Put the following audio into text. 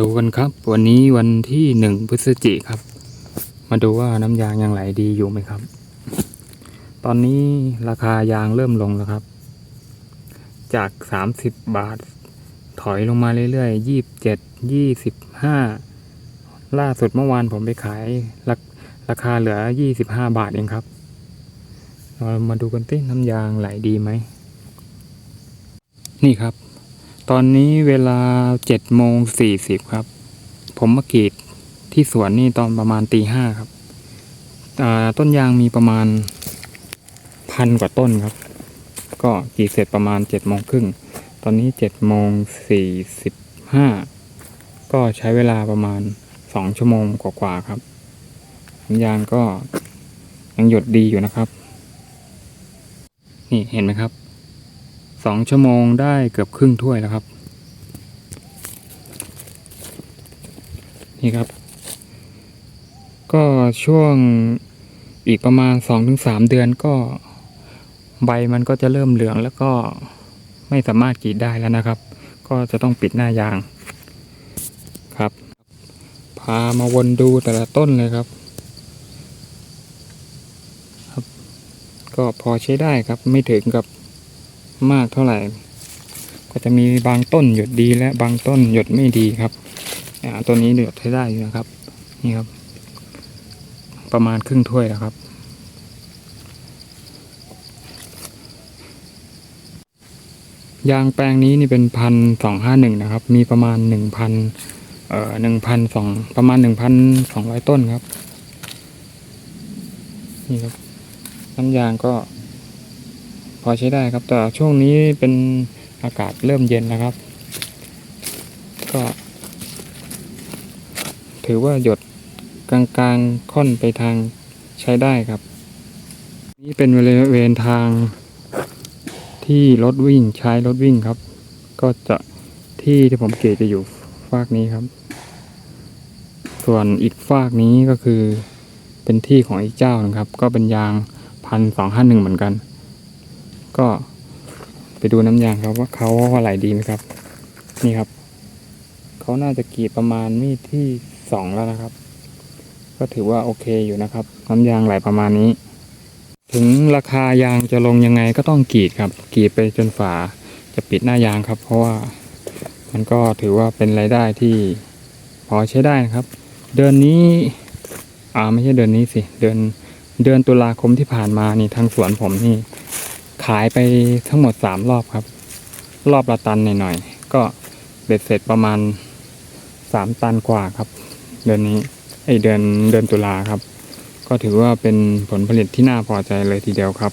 ดูกันครับ วันนี้วันที่หนึ่งพฤศจิครับ มาดูว่าน้ำยางยังไหลดีอยู่ไหมครับ ตอนนี้ราคายางเริ่มลงแล้วครับ จากสามสิบบาท ถอยลงมาเรื่อยๆยี่สิบเจ็ดยี่สิบห้าล่าสุดเมื่อวานผมไปขายราราคาเหลือยี่สิบห้าบาทเองครับ เรามาดูกันติน้ำยางไหลดีไหม นี่ครับ ตอนนี้เวลาเจ็ดโมงสี่สิบครับ ผมมากรีดที่สวนนี่ตอนประมาณตีห้าครับต้นยางมีประมาณพันกว่าต้นครับ ก็กรีดเสร็จประมาณเจ็ดโมงครึ่ง ตอนนี้เจ็ดโมงสี่สิบห้าก็ใช้เวลาประมาณสองชั่วโมงกว่าๆครับยางก็ยังหยดดีอยู่นะครับ นี่เห็นไหมครับ สองชั่วโมงได้เกือบครึ่งถ้วยแล้วครับ นี่ครับ ก็ช่วงอีกประมาณสองถึงสามเดือนก็ใบมันก็จะเริ่มเหลืองแล้วก็ไม่สามารถกรีดได้แล้วนะครับ ก็จะต้องปิดหน้ายางครับ พามาวนดูแต่ละต้นเลยครับครับ ก็พอใช้ได้ครับไม่ถึงกับ มากเท่าไหร่ ก็จะมีบางต้นหยดดีและบางต้นหยดไม่ดีครับอ่าตัวนี้หยดใช้ได้อยู่นะครับ นี่ครับ ประมาณครึ่งถ้วยแล้วครับ ยางแปลงนี้นี่เป็นพันสองห้าหนึ่งนะครับ มีประมาณหนึ่งพันเอ่อหนึ่งพันสองประมาณหนึ่งพันสองร้อยต้นครับ นี่ครับน้ำยางก็ พอใช้ได้ครับ แต่ช่วงนี้เป็นอากาศเริ่มเย็นนะครับ ก็ ถือว่าหยดกลางๆค่อนไปทางใช้ได้ครับ นี่เป็นบริเวณทางที่รถวิ่งใช้รถวิ่งครับ ก็จะที่ที่ผมเกตจะอยู่ฟากนี้ครับ ส่วนอีกฟากนี้ก็คือเป็นที่ของอีกเจ้านะครับ ก็เป็นยางพันสองห้าหนึ่งเหมือนกัน ก็ไปดูน้ำยางครับว่าเขาว่าไหลดีไหมครับ นี่ครับ เขาน่าจะกรีดประมาณมีดที่สองแล้วนะครับ ก็ถือว่าโอเคอยู่นะครับ น้ำยางไหลประมาณนี้ ถึงราคายางจะลงยังไงก็ต้องกรีดครับกรีดไปจนฝาจะปิดหน้ายางครับ เพราะว่ามันก็ถือว่าเป็นรายได้ที่พอใช้ได้นะครับ เดือนนี้อ่าไม่ใช่เดือนนี้สิ เดือนเดือนตุลาคมที่ผ่านมานี่ทางสวนผมนี่ ขายไปทั้งหมดสามรอบครับ รอบละตันหน่อยๆก็เบ็ดเสร็จประมาณสามตันกว่าครับ เดือนนี้ไอเดือนเดือนตุลาครับ ก็ถือว่าเป็นผลผลิตที่น่าพอใจเลยทีเดียวครับ